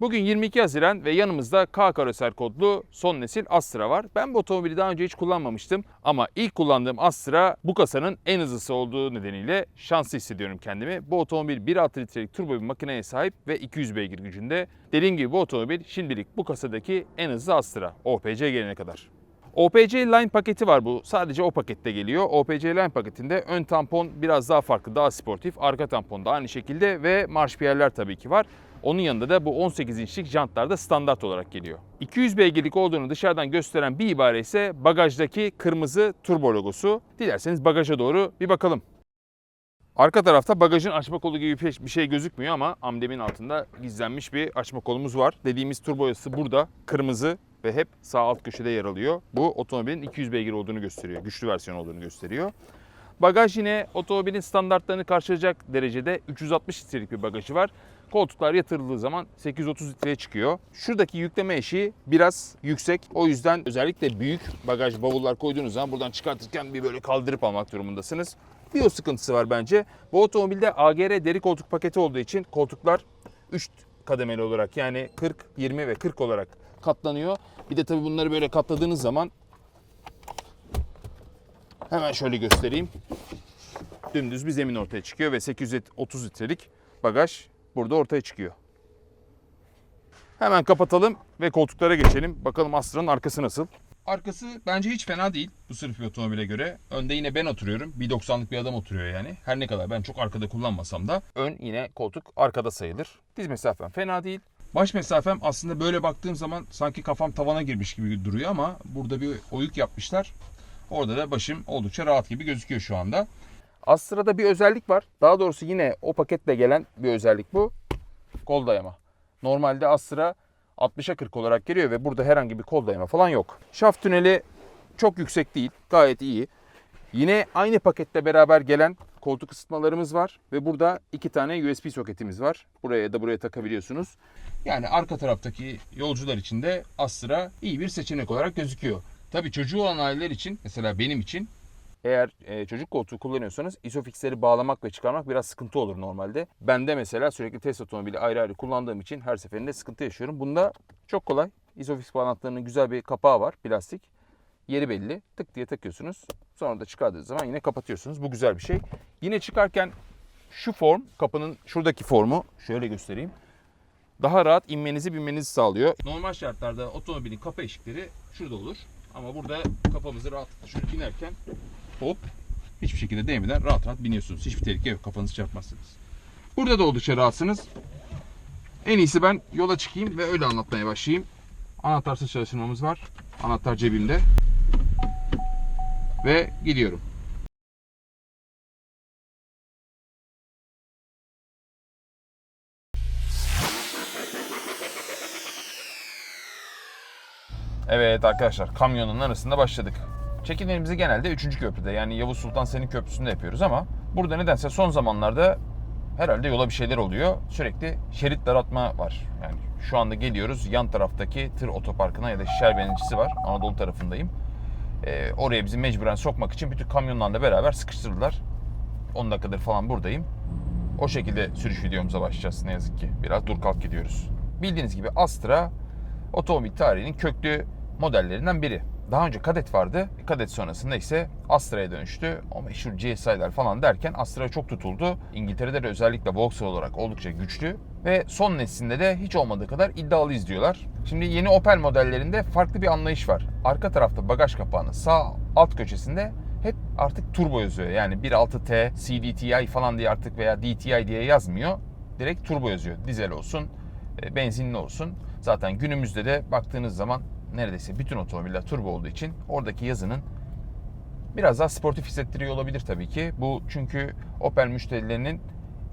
Bugün 22 Haziran ve yanımızda K karoser kodlu son nesil Astra var. Ben bu otomobili daha önce hiç kullanmamıştım ama ilk kullandığım Astra bu kasanın en hızlısı olduğu nedeniyle şanslı hissediyorum kendimi. Bu otomobil 1.6 litrelik turbo bir makineye sahip ve 200 beygir gücünde. Dediğim gibi bu otomobil şimdilik bu kasadaki en hızlı Astra OPC gelene kadar. OPC Line paketi var bu. Sadece o pakette geliyor. OPC Line paketinde ön tampon biraz daha farklı, daha sportif. Arka tampon da aynı şekilde ve marşpiyerler tabii ki var. Onun yanında da bu 18 inçlik jantlar da standart olarak geliyor. 200 beygirlik olduğunu dışarıdan gösteren bir ibare ise bagajdaki kırmızı turbo logosu. Dilerseniz bagaja doğru bir bakalım. Arka tarafta bagajın açma kolu gibi bir bir şey gözükmüyor ama amdemin altında gizlenmiş bir açma kolumuz var. Dediğimiz turbo yası burada kırmızı ve hep sağ alt köşede yer alıyor. Bu otomobilin 200 beygir olduğunu gösteriyor. Güçlü versiyon olduğunu gösteriyor. Bagaj yine otomobilin standartlarını karşılayacak derecede 360 litrelik bir bagajı var. Koltuklar yatırıldığı zaman 830 litreye çıkıyor. Şuradaki yükleme eşiği biraz yüksek. O yüzden özellikle büyük bagaj bavullar koyduğunuz zaman buradan çıkartırken bir böyle kaldırıp almak durumundasınız. Bir o sıkıntısı var bence. Bu otomobilde AGR deri koltuk paketi olduğu için koltuklar 3 kademeli olarak yani 40, 20 ve 40 olarak katlanıyor. Bir de tabii bunları böyle katladığınız zaman hemen şöyle göstereyim. Dümdüz bir zemin ortaya çıkıyor ve 830 litrelik bagaj burada ortaya çıkıyor. Hemen kapatalım ve koltuklara geçelim. Bakalım Astra'nın arkası nasıl? Arkası bence hiç fena değil bu sırf bir otomobile göre. Önde yine ben oturuyorum. 1.90'lık bir adam oturuyor yani. Her ne kadar ben çok arkada kullanmasam da ön yine koltuk arkada sayılır. Diz mesafem fena değil. Baş mesafem aslında böyle baktığım zaman sanki kafam tavana girmiş gibi duruyor ama burada bir oyuk yapmışlar. Orada da başım oldukça rahat gibi gözüküyor şu anda. Astra'da bir özellik var. Daha doğrusu yine o paketle gelen bir özellik bu. Kol dayama. Normalde Astra 60'a 40 olarak geliyor ve burada herhangi bir kol dayama falan yok. Şaft tüneli çok yüksek değil. Gayet iyi. Yine aynı pakette beraber gelen koltuk ısıtmalarımız var ve burada iki tane USB soketimiz var. Buraya da buraya takabiliyorsunuz. Yani arka taraftaki yolcular için de Astra iyi bir seçenek olarak gözüküyor. Tabii çocuğu olan aileler için mesela benim için eğer e, çocuk koltuğu kullanıyorsanız isofixleri bağlamak ve çıkarmak biraz sıkıntı olur normalde. Ben de mesela sürekli test otomobili ayrı ayrı kullandığım için her seferinde sıkıntı yaşıyorum. Bunda çok kolay. Isofix bağlantılarının güzel bir kapağı var plastik. Yeri belli. Tık diye takıyorsunuz. Sonra da çıkardığınız zaman yine kapatıyorsunuz. Bu güzel bir şey. Yine çıkarken şu form, kapının şuradaki formu şöyle göstereyim. Daha rahat inmenizi binmenizi sağlıyor. Normal şartlarda otomobilin kapı eşikleri şurada olur. Ama burada kafamızı rahatlıkla şöyle inerken hop hiçbir şekilde değmeden rahat rahat biniyorsunuz. Hiçbir tehlike yok. Kafanızı çarpmazsınız. Burada da oldukça rahatsınız. En iyisi ben yola çıkayım ve öyle anlatmaya başlayayım. Anahtarsız çalıştırmamız var. Anahtar cebimde. Ve gidiyorum. Evet arkadaşlar kamyonun arasında başladık. Çekimlerimizi genelde 3. köprüde yani Yavuz Sultan Selim Köprüsü'nde yapıyoruz ama burada nedense son zamanlarda herhalde yola bir şeyler oluyor. Sürekli şerit daraltma var. Yani şu anda geliyoruz yan taraftaki tır otoparkına ya da şişer var. Anadolu tarafındayım. Ee, oraya bizi mecburen sokmak için bütün kamyonlarla beraber sıkıştırdılar. 10 dakikadır falan buradayım. O şekilde sürüş videomuza başlayacağız ne yazık ki. Biraz dur kalk gidiyoruz. Bildiğiniz gibi Astra otomobil tarihinin köklü modellerinden biri. Daha önce Kadett vardı. Kadett sonrasında ise Astra'ya dönüştü. O meşhur GSI'ler falan derken Astra çok tutuldu. İngiltere'de de özellikle Vauxhall olarak oldukça güçlü. Ve son neslinde de hiç olmadığı kadar iddialı izliyorlar. Şimdi yeni Opel modellerinde farklı bir anlayış var. Arka tarafta bagaj kapağının sağ alt köşesinde hep artık turbo yazıyor. Yani 1.6T, CDTI falan diye artık veya DTI diye yazmıyor. Direkt turbo yazıyor. Dizel olsun, e, benzinli olsun. Zaten günümüzde de baktığınız zaman neredeyse bütün otomobiller turbo olduğu için oradaki yazının biraz daha sportif hissettiriyor olabilir tabii ki. Bu çünkü Opel müşterilerinin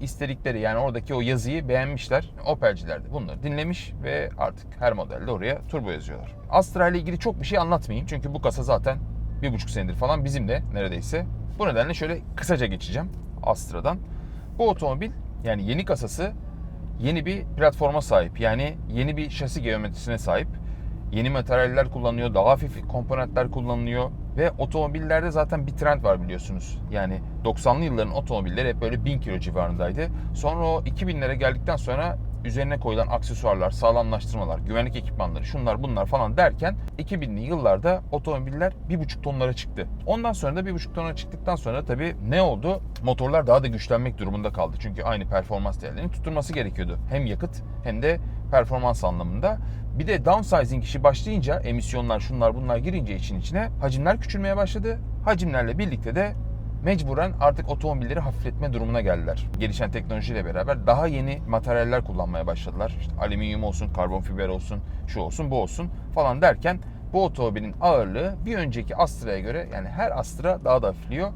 istedikleri yani oradaki o yazıyı beğenmişler. Opelciler de bunları dinlemiş ve artık her modelde oraya turbo yazıyorlar. Astra ile ilgili çok bir şey anlatmayayım çünkü bu kasa zaten bir buçuk senedir falan bizimle neredeyse. Bu nedenle şöyle kısaca geçeceğim Astra'dan. Bu otomobil yani yeni kasası yeni bir platforma sahip. Yani yeni bir şasi geometrisine sahip. Yeni materyaller kullanıyor, daha hafif komponentler kullanılıyor ve otomobillerde zaten bir trend var biliyorsunuz. Yani 90'lı yılların otomobilleri hep böyle 1000 kilo civarındaydı. Sonra o 2000'lere geldikten sonra üzerine koyulan aksesuarlar, sağlamlaştırmalar, güvenlik ekipmanları, şunlar bunlar falan derken 2000'li yıllarda otomobiller 1,5 tonlara çıktı. Ondan sonra da 1,5 tona çıktıktan sonra tabii ne oldu? Motorlar daha da güçlenmek durumunda kaldı. Çünkü aynı performans değerlerini tutturması gerekiyordu. Hem yakıt hem de performans anlamında. Bir de downsizing işi başlayınca emisyonlar şunlar bunlar girince için içine hacimler küçülmeye başladı. Hacimlerle birlikte de mecburen artık otomobilleri hafifletme durumuna geldiler. Gelişen teknolojiyle beraber daha yeni materyaller kullanmaya başladılar. İşte alüminyum olsun, karbon fiber olsun, şu olsun, bu olsun falan derken bu otomobilin ağırlığı bir önceki Astra'ya göre yani her Astra daha da hafifliyor.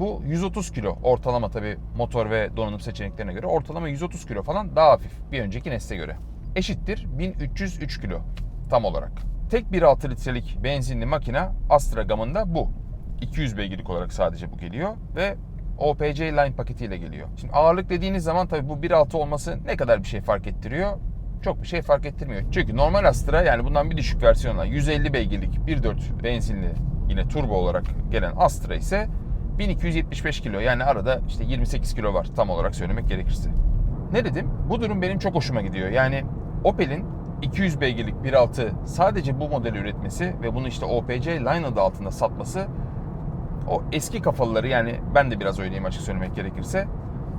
Bu 130 kilo ortalama tabi motor ve donanım seçeneklerine göre ortalama 130 kilo falan daha hafif bir önceki nesle göre. Eşittir 1303 kilo tam olarak. Tek 1.6 litrelik benzinli makine Astra gamında bu. 200 beygirlik olarak sadece bu geliyor ve OPC line paketiyle geliyor. Şimdi ağırlık dediğiniz zaman tabii bu 1.6 olması ne kadar bir şey fark ettiriyor? Çok bir şey fark ettirmiyor. Çünkü normal Astra yani bundan bir düşük versiyonla 150 beygirlik 1.4 benzinli yine turbo olarak gelen Astra ise 1275 kilo yani arada işte 28 kilo var tam olarak söylemek gerekirse. Ne dedim? Bu durum benim çok hoşuma gidiyor. Yani Opel'in 200 beygirlik 1.6 sadece bu modeli üretmesi ve bunu işte OPC line adı altında satması o eski kafalıları yani ben de biraz öyleyim açık söylemek gerekirse.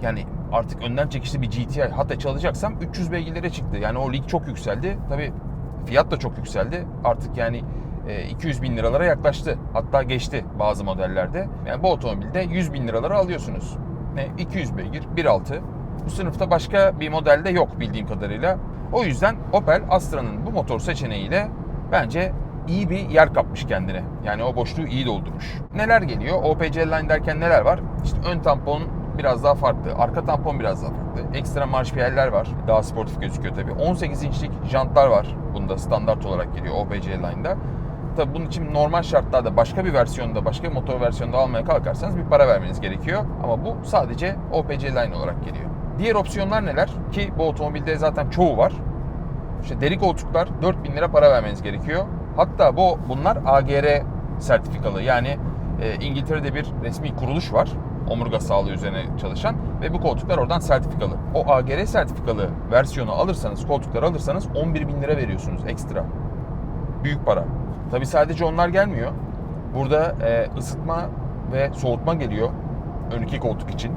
Yani artık önden çekişli bir GTI hatta çalacaksam 300 beygirlere çıktı. Yani o lig çok yükseldi. Tabi fiyat da çok yükseldi. Artık yani e, 200 bin liralara yaklaştı. Hatta geçti bazı modellerde. Yani bu otomobilde 100 bin liralara alıyorsunuz. Ne? 200 beygir 1.6. Bu sınıfta başka bir modelde yok bildiğim kadarıyla. O yüzden Opel Astra'nın bu motor seçeneğiyle bence iyi bir yer kapmış kendine. Yani o boşluğu iyi doldurmuş. Neler geliyor? OPC line derken neler var? İşte ön tampon biraz daha farklı. Arka tampon biraz daha farklı. Ekstra marşpiyeller var. Daha sportif gözüküyor tabii. 18 inçlik jantlar var. Bunda standart olarak geliyor OPC line'da. Tabii bunun için normal şartlarda başka bir versiyonda, başka bir motor versiyonda almaya kalkarsanız bir para vermeniz gerekiyor. Ama bu sadece OPC line olarak geliyor. Diğer opsiyonlar neler? Ki bu otomobilde zaten çoğu var. İşte deri koltuklar 4000 lira para vermeniz gerekiyor. Hatta bu bunlar AGR sertifikalı. Yani e, İngiltere'de bir resmi kuruluş var. Omurga sağlığı üzerine çalışan ve bu koltuklar oradan sertifikalı. O AGR sertifikalı versiyonu alırsanız, koltukları alırsanız 11 bin lira veriyorsunuz ekstra. Büyük para. Tabi sadece onlar gelmiyor. Burada e, ısıtma ve soğutma geliyor ön iki koltuk için.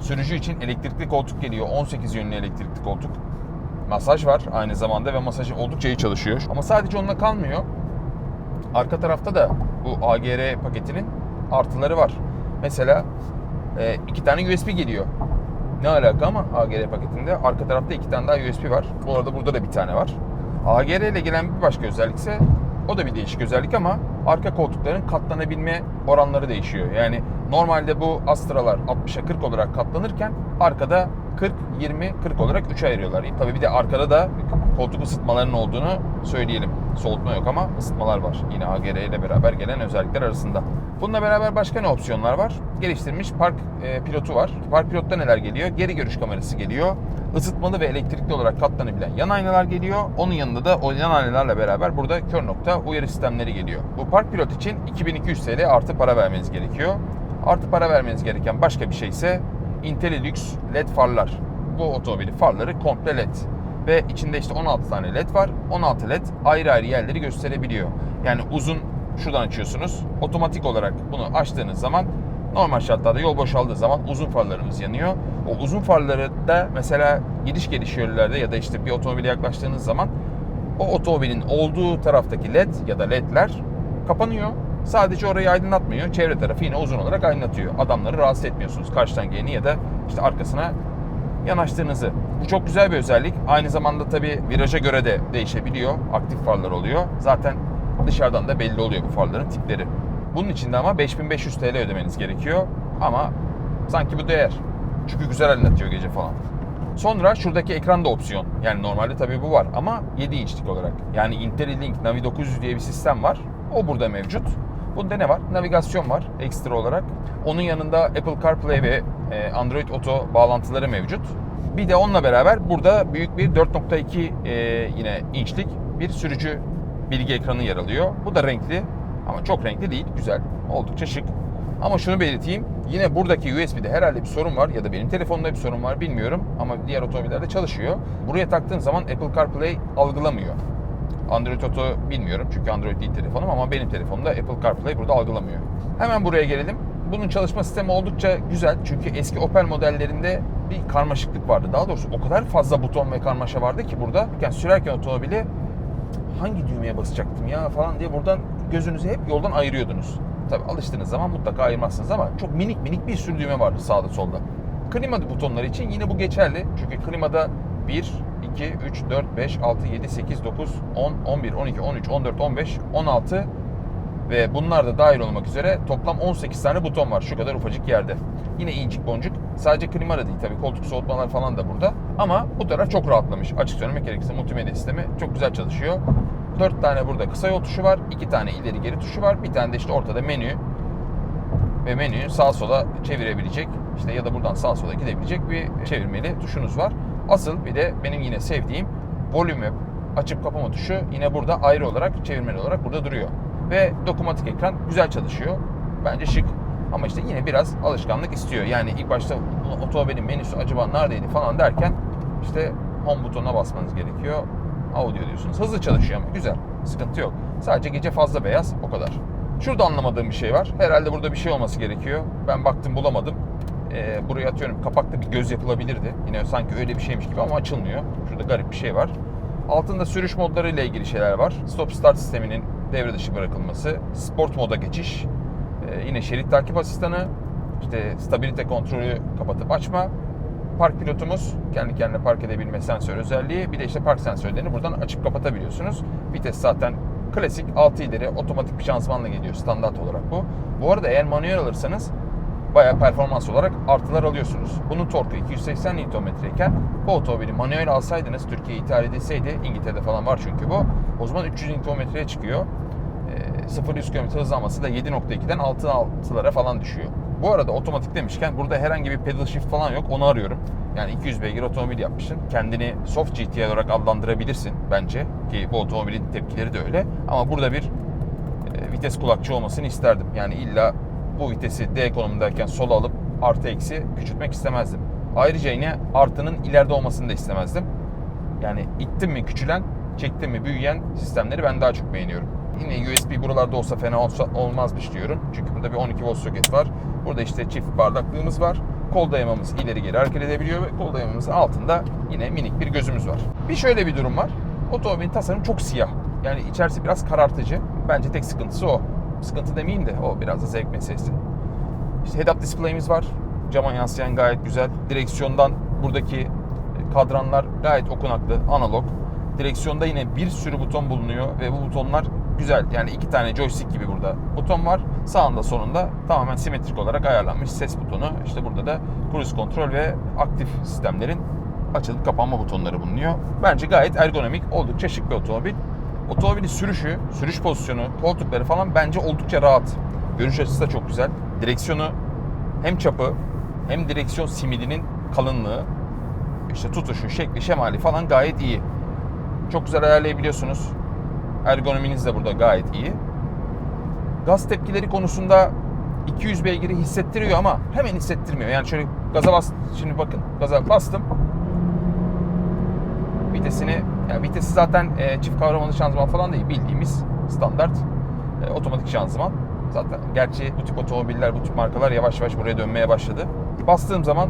Sürücü için elektrikli koltuk geliyor. 18 yönlü elektrikli koltuk. Masaj var aynı zamanda ve masajı oldukça iyi çalışıyor. Ama sadece onunla kalmıyor. Arka tarafta da bu AGR paketinin artıları var. Mesela e, iki tane USB geliyor. Ne alaka ama AGR paketinde arka tarafta iki tane daha USB var. Bu arada burada da bir tane var. AGR ile gelen bir başka özellik ise o da bir değişik özellik ama arka koltukların katlanabilme oranları değişiyor. Yani normalde bu Astra'lar 60'a 40 olarak katlanırken arkada 40, 20, 40 olarak 3'e ayırıyorlar. Tabii bir de arkada da koltuk ısıtmalarının olduğunu söyleyelim. Soğutma yok ama ısıtmalar var. Yine AGR ile beraber gelen özellikler arasında. Bununla beraber başka ne opsiyonlar var? Geliştirilmiş park e, pilotu var. Park pilotta neler geliyor? Geri görüş kamerası geliyor. Isıtmalı ve elektrikli olarak katlanabilen yan aynalar geliyor. Onun yanında da o yan aynalarla beraber burada kör nokta uyarı sistemleri geliyor. Bu park pilot için 2200 TL artı para vermeniz gerekiyor. Artı para vermeniz gereken başka bir şey ise IntelliLux LED farlar. Bu otomobilin farları komple LED. Ve içinde işte 16 tane LED var. 16 LED ayrı ayrı yerleri gösterebiliyor. Yani uzun şuradan açıyorsunuz. Otomatik olarak bunu açtığınız zaman normal şartlarda yol boşaldığı zaman uzun farlarımız yanıyor. O uzun farları da mesela gidiş geliş yöllerde ya da işte bir otomobile yaklaştığınız zaman o otomobilin olduğu taraftaki led ya da ledler kapanıyor. Sadece orayı aydınlatmıyor. Çevre tarafı yine uzun olarak aydınlatıyor. Adamları rahatsız etmiyorsunuz. Karşıdan geleni ya da işte arkasına yanaştığınızı. Bu çok güzel bir özellik. Aynı zamanda tabii viraja göre de değişebiliyor. Aktif farlar oluyor. Zaten dışarıdan da belli oluyor bu farların tipleri. Bunun için de ama 5500 TL ödemeniz gerekiyor. Ama sanki bu değer. Çünkü güzel aydınlatıyor gece falan. Sonra şuradaki ekran da opsiyon. Yani normalde tabii bu var ama 7 inçlik olarak. Yani IntelliLink Navi 900 diye bir sistem var. O burada mevcut. Bunda ne var? Navigasyon var ekstra olarak. Onun yanında Apple CarPlay ve e, Android Auto bağlantıları mevcut. Bir de onunla beraber burada büyük bir 4.2 e, yine inçlik bir sürücü bilgi ekranı yer alıyor. Bu da renkli ama çok renkli değil. Güzel. Oldukça şık. Ama şunu belirteyim. Yine buradaki USB'de herhalde bir sorun var ya da benim telefonumda bir sorun var bilmiyorum ama diğer otomobillerde çalışıyor. Buraya taktığın zaman Apple CarPlay algılamıyor. Android Auto bilmiyorum çünkü Android değil telefonum ama benim telefonumda Apple CarPlay burada algılamıyor. Hemen buraya gelelim. Bunun çalışma sistemi oldukça güzel çünkü eski Opel modellerinde bir karmaşıklık vardı. Daha doğrusu o kadar fazla buton ve karmaşa vardı ki burada. Yani sürerken otomobili hangi düğmeye basacaktım ya falan diye buradan gözünüzü hep yoldan ayırıyordunuz. Tabi alıştığınız zaman mutlaka ayırmazsınız ama çok minik minik bir sürü düğme vardı sağda solda. Klima butonları için yine bu geçerli. Çünkü klimada 1, 2, 3, 4, 5, 6, 7, 8, 9, 10, 11, 12, 13, 14, 15, 16 ve bunlar da dahil olmak üzere toplam 18 tane buton var şu kadar ufacık yerde. Yine incik boncuk. Sadece klima da değil tabii koltuk soğutmalar falan da burada. Ama bu taraf çok rahatlamış. Açık söylemek gerekirse multimedya sistemi çok güzel çalışıyor. 4 tane burada kısa yol tuşu var. 2 tane ileri geri tuşu var. Bir tane de işte ortada menü. Ve menüyü sağa sola çevirebilecek işte ya da buradan sağa sola gidebilecek bir çevirmeli tuşunuz var. Asıl bir de benim yine sevdiğim volume açıp kapama tuşu yine burada ayrı olarak çevirmeli olarak burada duruyor. Ve dokunmatik ekran güzel çalışıyor. Bence şık. Ama işte yine biraz alışkanlık istiyor. Yani ilk başta "Ulan otomobilin menüsü acaba neredeydi falan derken işte home butonuna basmanız gerekiyor. Audio diyorsunuz. Hızlı çalışıyor ama güzel. Sıkıntı yok. Sadece gece fazla beyaz o kadar. Şurada anlamadığım bir şey var. Herhalde burada bir şey olması gerekiyor. Ben baktım bulamadım. Ee, buraya atıyorum kapakta bir göz yapılabilirdi. Yine sanki öyle bir şeymiş gibi ama açılmıyor. Şurada garip bir şey var. Altında sürüş modları ile ilgili şeyler var. Stop start sisteminin devre dışı bırakılması, sport moda geçiş, ee, yine şerit takip asistanı, işte stabilite kontrolü kapatıp açma, park pilotumuz kendi kendine park edebilme sensör özelliği, bir de işte park sensörlerini buradan açıp kapatabiliyorsunuz. Vites zaten klasik 6 ileri otomatik bir şanzımanla geliyor standart olarak bu. Bu arada eğer manuel alırsanız bayağı performans olarak artılar alıyorsunuz. Bunun torku 280 Nm iken bu otomobili manuel alsaydınız Türkiye'ye ithal edilseydi İngiltere'de falan var çünkü bu. O zaman 300 Nm'ye çıkıyor. E, 0-100 km hızlanması da 7.2'den 6.6'lara falan düşüyor. Bu arada otomatik demişken burada herhangi bir pedal shift falan yok onu arıyorum. Yani 200 beygir otomobil yapmışsın. Kendini soft GT olarak adlandırabilirsin bence ki bu otomobilin tepkileri de öyle. Ama burada bir e, vites kulakçı olmasını isterdim. Yani illa bu vitesi D konumundayken sola alıp artı eksi küçültmek istemezdim. Ayrıca yine artının ileride olmasını da istemezdim. Yani ittim mi küçülen, çektim mi büyüyen sistemleri ben daha çok beğeniyorum. Yine USB buralarda olsa fena olsa, olmazmış diyorum. Çünkü burada bir 12 volt soket var. Burada işte çift bardaklığımız var. Kol dayamamız ileri geri hareket edebiliyor ve kol dayamamızın altında yine minik bir gözümüz var. Bir şöyle bir durum var. Otomobilin tasarımı çok siyah. Yani içerisi biraz karartıcı. Bence tek sıkıntısı o. Sıkıntı demeyeyim de o biraz da zevk meselesi. İşte head-up display'imiz var. Cama yansıyan gayet güzel. Direksiyondan buradaki kadranlar gayet okunaklı, analog. Direksiyonda yine bir sürü buton bulunuyor ve bu butonlar güzel. Yani iki tane joystick gibi burada buton var. Sağında sonunda tamamen simetrik olarak ayarlanmış ses butonu. İşte burada da cruise kontrol ve aktif sistemlerin açılıp kapanma butonları bulunuyor. Bence gayet ergonomik, oldukça şık bir otomobil. Otomobilin sürüşü, sürüş pozisyonu, koltukları falan bence oldukça rahat. Görüş açısı da çok güzel. Direksiyonu hem çapı hem direksiyon simidinin kalınlığı, işte tutuşu, şekli, şemali falan gayet iyi. Çok güzel ayarlayabiliyorsunuz. Ergonominiz de burada gayet iyi. Gaz tepkileri konusunda 200 beygiri hissettiriyor ama hemen hissettirmiyor. Yani şöyle gaza bas, şimdi bakın gaza bastım. Vitesini, yani vitesi zaten e, çift kavramalı şanzıman falan değil bildiğimiz standart e, otomatik şanzıman. Zaten gerçi bu tip otomobiller, bu tip markalar yavaş yavaş buraya dönmeye başladı. Bastığım zaman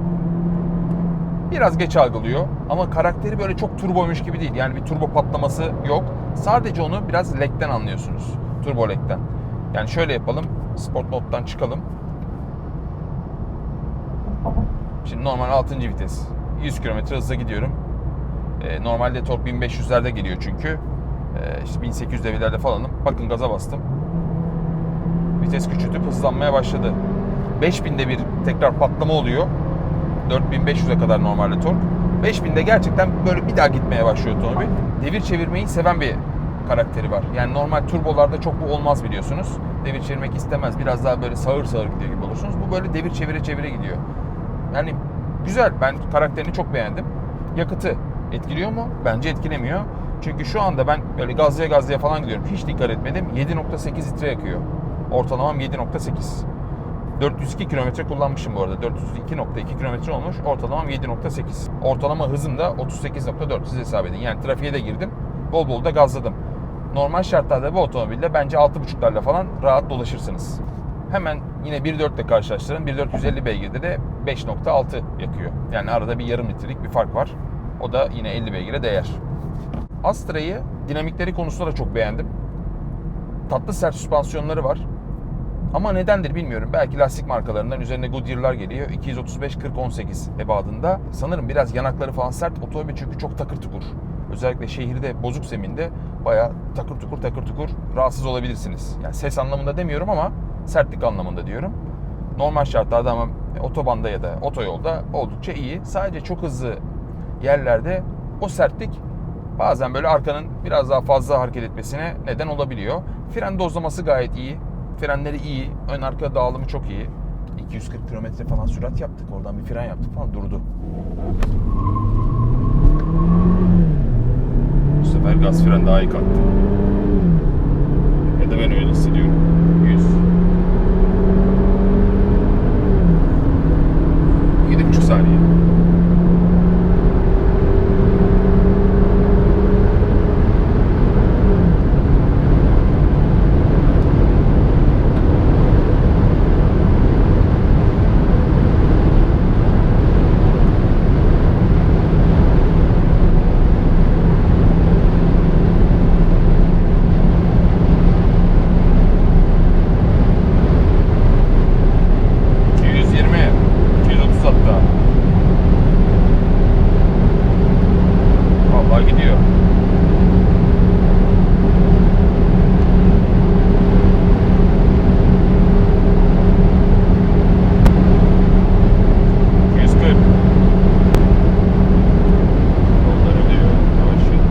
biraz geç algılıyor ama karakteri böyle çok turboymuş gibi değil. Yani bir turbo patlaması yok. Sadece onu biraz lekten anlıyorsunuz. Turbo lekten. Yani şöyle yapalım. Sport moddan çıkalım. Şimdi normal 6. vites. 100 km hızla gidiyorum. E, normalde tork 1500'lerde geliyor çünkü. E, işte 1800 devirlerde falanım. Bakın gaza bastım. Vites küçültüp hızlanmaya başladı. 5000'de bir tekrar patlama oluyor. 4500'e kadar normalde tork. 5000'de gerçekten böyle bir daha gitmeye başlıyor otomobil. Devir çevirmeyi seven bir karakteri var. Yani normal turbolarda çok bu olmaz biliyorsunuz. Devir çevirmek istemez. Biraz daha böyle sağır sağır gidiyor gibi olursunuz. Bu böyle devir çevire çevire gidiyor. Yani güzel. Ben karakterini çok beğendim. Yakıtı etkiliyor mu? Bence etkilemiyor. Çünkü şu anda ben böyle gazlıya gazlıya falan gidiyorum. Hiç dikkat etmedim. 7.8 litre yakıyor. Ortalamam 7.8. 402 kilometre kullanmışım bu arada. 402.2 kilometre olmuş. Ortalamam 7.8. Ortalama hızım da 38.4. Siz hesap edin. Yani trafiğe de girdim. Bol bol da gazladım. Normal şartlarda bu otomobilde bence 6.5'larla falan rahat dolaşırsınız. Hemen yine 1.4 ile karşılaştırın. 1.450 beygirde de 5.6 yakıyor. Yani arada bir yarım litrelik bir fark var. O da yine 50 beygire değer. Astra'yı dinamikleri konusunda da çok beğendim. Tatlı sert süspansiyonları var. Ama nedendir bilmiyorum. Belki lastik markalarından üzerine Goodyear'lar geliyor. 235-40-18 ebadında. Sanırım biraz yanakları falan sert. Otomobil çünkü çok takır tukur. Özellikle şehirde bozuk zeminde bayağı takır tukur takır tukur rahatsız olabilirsiniz. Yani ses anlamında demiyorum ama sertlik anlamında diyorum. Normal şartlarda ama otobanda ya da otoyolda oldukça iyi. Sadece çok hızlı yerlerde o sertlik bazen böyle arkanın biraz daha fazla hareket etmesine neden olabiliyor. Fren dozlaması gayet iyi. Frenleri iyi. Ön arka dağılımı çok iyi. 240 kilometre falan sürat yaptık. Oradan bir fren yaptık falan durdu. Bu sefer gaz fren daha iyi kalktı. Ya da ben öyle hissediyorum. 100. 7,5 saniye. ...220... ...230 hatta. Vallahi gidiyor. Yüz kırk. Yollar ödüyor. Yavaş yol.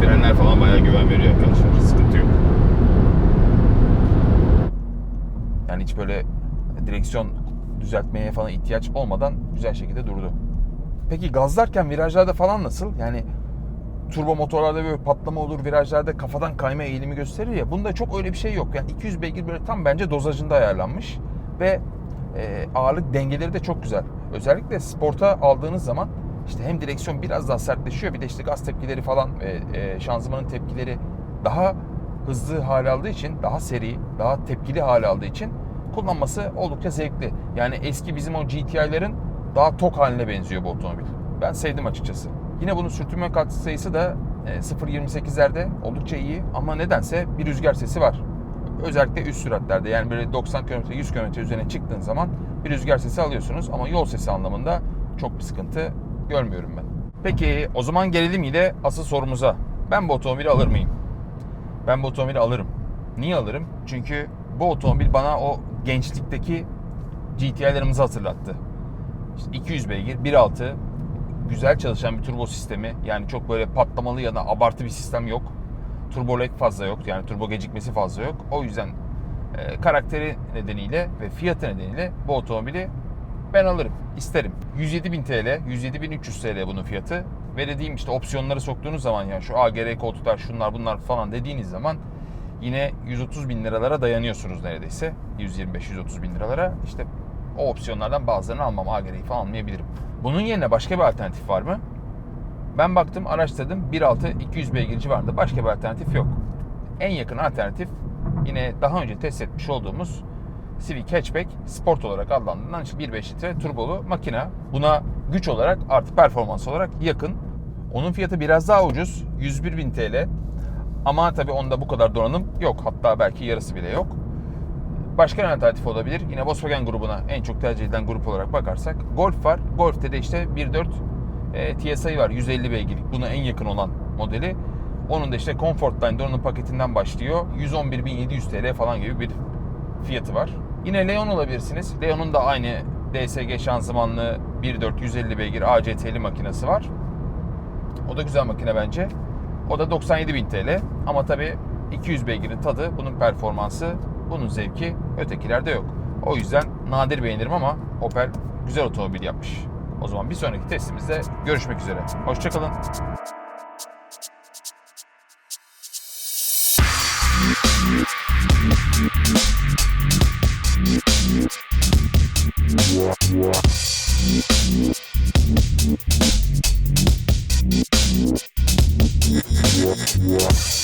Frenler falan bayağı güven veriyor arkadaşlar. Sıkıntı yok. Yani hiç böyle direksiyon düzeltmeye falan ihtiyaç olmadan güzel şekilde durdu. Peki gazlarken virajlarda falan nasıl? Yani turbo motorlarda böyle patlama olur, virajlarda kafadan kayma eğilimi gösterir ya. Bunda çok öyle bir şey yok. Yani 200 beygir böyle tam bence dozajında ayarlanmış ve e, ağırlık dengeleri de çok güzel. Özellikle sporta aldığınız zaman işte hem direksiyon biraz daha sertleşiyor bir de işte gaz tepkileri falan ve e, şanzımanın tepkileri daha hızlı hale aldığı için, daha seri, daha tepkili hale aldığı için kullanması oldukça zevkli. Yani eski bizim o GTI'lerin daha tok haline benziyor bu otomobil. Ben sevdim açıkçası. Yine bunun sürtünme kat sayısı da e, 0.28'lerde oldukça iyi ama nedense bir rüzgar sesi var. Özellikle üst süratlerde yani böyle 90 km 100 km üzerine çıktığın zaman bir rüzgar sesi alıyorsunuz ama yol sesi anlamında çok bir sıkıntı görmüyorum ben. Peki o zaman gelelim yine asıl sorumuza. Ben bu otomobili alır mıyım? Ben bu otomobili alırım. Niye alırım? Çünkü bu otomobil bana o gençlikteki GTI'lerimizi hatırlattı. İşte 200 beygir, 1.6, güzel çalışan bir turbo sistemi. Yani çok böyle patlamalı ya da abartı bir sistem yok. Turbo lag fazla yok. Yani turbo gecikmesi fazla yok. O yüzden e, karakteri nedeniyle ve fiyatı nedeniyle bu otomobili ben alırım, isterim. 107.000 TL, 107.300 TL bunun fiyatı. Ve dediğim işte opsiyonları soktuğunuz zaman ya şu AGR koltuklar şunlar bunlar falan dediğiniz zaman yine 130 bin liralara dayanıyorsunuz neredeyse. 125-130 bin liralara. İşte o opsiyonlardan bazılarını almam. AGR'yi falan almayabilirim. Bunun yerine başka bir alternatif var mı? Ben baktım, araştırdım. 1.6 200 beygir civarında başka bir alternatif yok. En yakın alternatif yine daha önce test etmiş olduğumuz Civic Hatchback Sport olarak adlandırılan işte 1.5 litre turbolu makine. Buna güç olarak artı performans olarak yakın. Onun fiyatı biraz daha ucuz. 101.000 TL. Ama tabii onda bu kadar donanım yok. Hatta belki yarısı bile yok. Başka bir alternatif olabilir. Yine Volkswagen grubuna en çok tercih edilen grup olarak bakarsak Golf var. Golf'te de işte 1.4 e, TSI var. 150 beygirlik. Buna en yakın olan modeli. Onun da işte Comfortline'da onun paketinden başlıyor. 111.700 TL falan gibi bir fiyatı var. Yine Leon olabilirsiniz. Leon'un da aynı DSG şanzımanlı 1.4 150 beygir ACT'li makinesi var. O da güzel makine bence. O da 97.000 TL. Ama tabii 200 beygirin tadı, bunun performansı, bunun zevki ötekilerde yok. O yüzden nadir beğenirim ama Opel güzel otomobil yapmış. O zaman bir sonraki testimizde görüşmek üzere. Hoşçakalın. Yeah, yeah.